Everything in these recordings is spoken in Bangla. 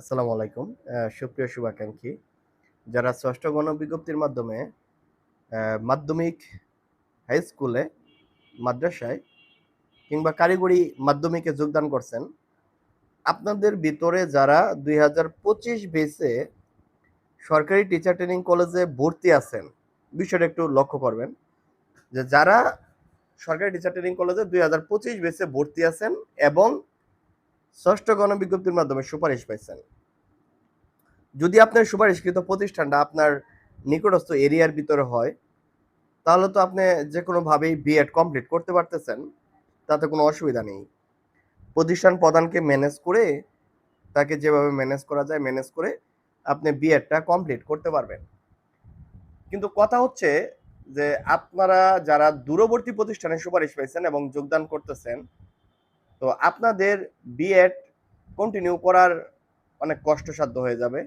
আসসালামু আলাইকুম। সুপ্রিয় শুভাকাঙ্ক্ষী, যারা ষষ্ঠ গণবিজ্ঞপ্তির মাধ্যমে মাধ্যমিক হাই স্কুলে মাদ্রাসায় কিংবা কারিগরি মাধ্যমিকে যোগদান করছেন, আপনাদের ভিতরে যারা দুই হাজার পঁচিশ বেসে সরকারি টিচার ট্রেনিং কলেজে ভর্তি আছেন, বিষয়টা একটু লক্ষ্য করবেন যে যারা সরকারি টিচার ট্রেনিং কলেজে দুই হাজার পঁচিশ বেসে ভর্তি আছেন এবং ষষ্ঠ গণবিজ্ঞপ্তির মাধ্যমে সুপারিশ পাইছেন। যদি আপনার সুপারিশকৃত প্রতিষ্ঠানটা আপনার নিকটস্থ এরিয়ার ভিতরে হয়, তাহলে তো আপনি যে কোনোভাবেই বিএড কমপ্লিট করতে পারতেছেন, তাতে কোনো অসুবিধা নেই। প্রতিষ্ঠান প্রধানকে ম্যানেজ করে, তাকে যেভাবে ম্যানেজ করা যায় ম্যানেজ করে আপনি বিএডটা কমপ্লিট করতে পারবেন। কিন্তু কথা হচ্ছে যে আপনারা যারা দূরবর্তী প্রতিষ্ঠানে সুপারিশ পাইছেন এবং যোগদান করতেছেন তো আপনাদের বিএড কন্টিনিউ করার অনেক কষ্টসাধ্য হয়ে যাবে।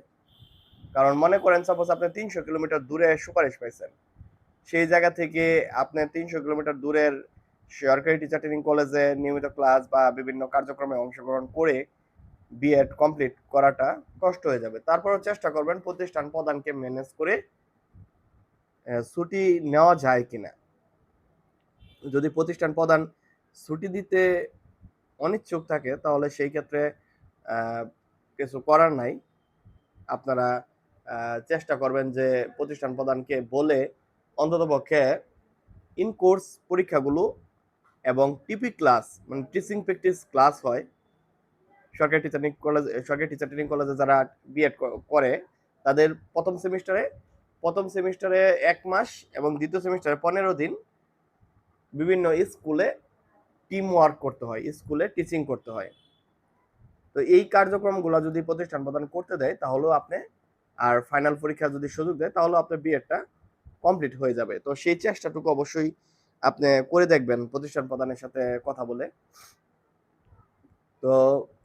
কারণ মনে করেন সাপোজ আপনি তিনশো কিলোমিটার দূরে সুপারিশ পাইছেন। সেই জায়গা থেকে আপনি তিনশো কিলোমিটার দূরের সরকারি টিচার ট্রেনিং কলেজে নিয়মিত ক্লাস বা বিভিন্ন কার্যক্রমে অংশগ্রহণ করে বিএড কমপ্লিট করাটা কষ্ট হয়ে যাবে। তারপরেও চেষ্টা করবেন প্রতিষ্ঠান প্রধানকে ম্যানেজ করে ছুটি নেওয়া যায় কিনা। যদি প্রতিষ্ঠান প্রধান ছুটি দিতে অনিচ্ছুক থাকে, তাহলে সেই ক্ষেত্রে কিছু করার নাই। আপনারা চেষ্টা করবেন যে প্রতিষ্ঠান প্রধানকে বলে অন্ততপক্ষে ইন কোর্স পরীক্ষাগুলো এবং টিপি ক্লাস মানে টিচিং প্র্যাকটিস ক্লাস হয়। সরকারি টিচার কলেজ সরকারি টিচার ট্রেনিং কলেজে যারা বিএড করে, তাদের প্রথম সেমিস্টারে প্রথম সেমিস্টারে এক মাস এবং দ্বিতীয় সেমিস্টারে পনেরো দিন বিভিন্ন স্কুলে টিম ওয়ার্ক করতে হয় স্কুলে টিচিং করতে হয়। তো এই কার্যক্রমগুলো যদি প্রতিষ্ঠান প্রদান করতে দেয়, তাহলেও আপনি আর ফাইনাল পরীক্ষা যদি সুযোগ দেয় তাহলে আপনার বিএডটা কমপ্লিট হয়ে যাবে। তো সেই চেষ্টাটুকু অবশ্যই আপনি করে দেখবেন, প্রতিষ্ঠান প্রদানের সাথে কথা বলে। তো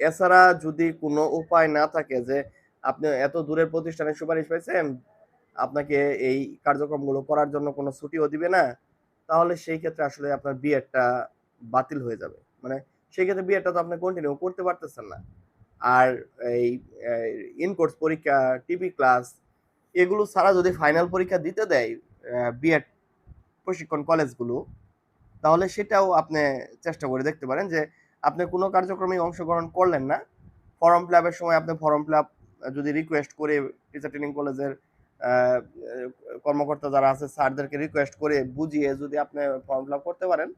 এছাড়া যদি কোনো উপায় না থাকে যে আপনি এত দূরের প্রতিষ্ঠানে সুপারিশ পাইছেন আপনাকে এই কার্যক্রমগুলো করার জন্য কোনো ছুটিও দিবে না, তাহলে সেই ক্ষেত্রে আসলে আপনার বিএডটা বাতিল হয়ে যাবে। মানে সেই ক্ষেত্রে বিএডটা তো আপনি কন্টিনিউ করতে পারতেছেন না। আর এই ইনকোর্স পরীক্ষা টিভি ক্লাস এগুলো ছাড়া যদি ফাইনাল পরীক্ষা দিতে দেয় বিএড প্রশিক্ষণ কলেজগুলো তাহলে সেটাও আপনি চেষ্টা করে দেখতে পারেন যে আপনি কোনো কার্যক্রমে অংশগ্রহণ করলেন না। ফর্ম ফিল আপের সময় আপনি ফর্ম ফিল আপ যদি রিকোয়েস্ট করে টিচার ট্রেনিং কলেজের কর্মকর্তা যারা আছে, স্যারদেরকে রিকোয়েস্ট করে বুঝিয়ে যদি আপনি ফর্ম ফিল আপ করতে পারেন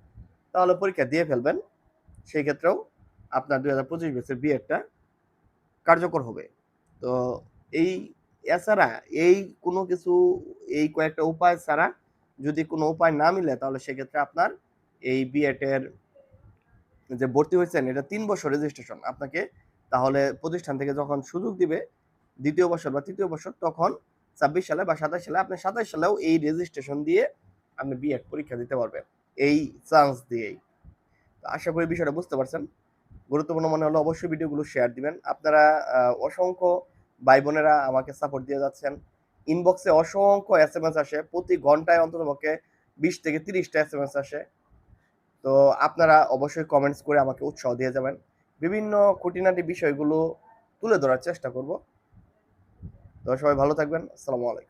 তাহলে পরীক্ষা দিয়ে ফেলবেন। সেই ক্ষেত্রেও আপনার দুই হাজার পঁচিশ বেসের বিএডটা কার্যকর হবে। তো এই এছাড়া এই কোনো কিছু, এই কয়েকটা উপায় ছাড়া যদি কোনো উপায় না মিলে, তাহলে সেক্ষেত্রে আপনার এই বিএড এর যে ভর্তি হয়েছেন, এটা তিন বছর রেজিস্ট্রেশন আপনাকে তাহলে প্রতিষ্ঠান থেকে যখন সুযোগ দিবে, দ্বিতীয় বছর বা তৃতীয় বছর, তখন ছাব্বিশ সালে বা সাতাশ সালে, আপনি সাতাশ সালেও এই রেজিস্ট্রেশন দিয়ে আপনি বিএড পরীক্ষা দিতে পারবেন। এই চান্স দিয়েই। তো আশা করি বিষয়টা বুঝতে পারছেন। গুরুত্বপূর্ণ মনে হলো অবশ্যই ভিডিওগুলো শেয়ার দিবেন। আপনারা অসংখ্য ভাই বোনেরা আমাকে সাপোর্ট দিয়ে যাচ্ছেন। ইনবক্সে অসংখ্য এস এম এস আসে। প্রতি ঘন্টায় অন্তত পক্ষে বিশ থেকে তিরিশটা এস এম এস আসে। তো আপনারা অবশ্যই কমেন্টস করে আমাকে উৎসাহ দিয়ে যাবেন। বিভিন্ন খুঁটিনাটি বিষয়গুলো তুলে ধরার চেষ্টা করব। তো সবাই ভালো থাকবেন। আসসালামু আলাইকুম।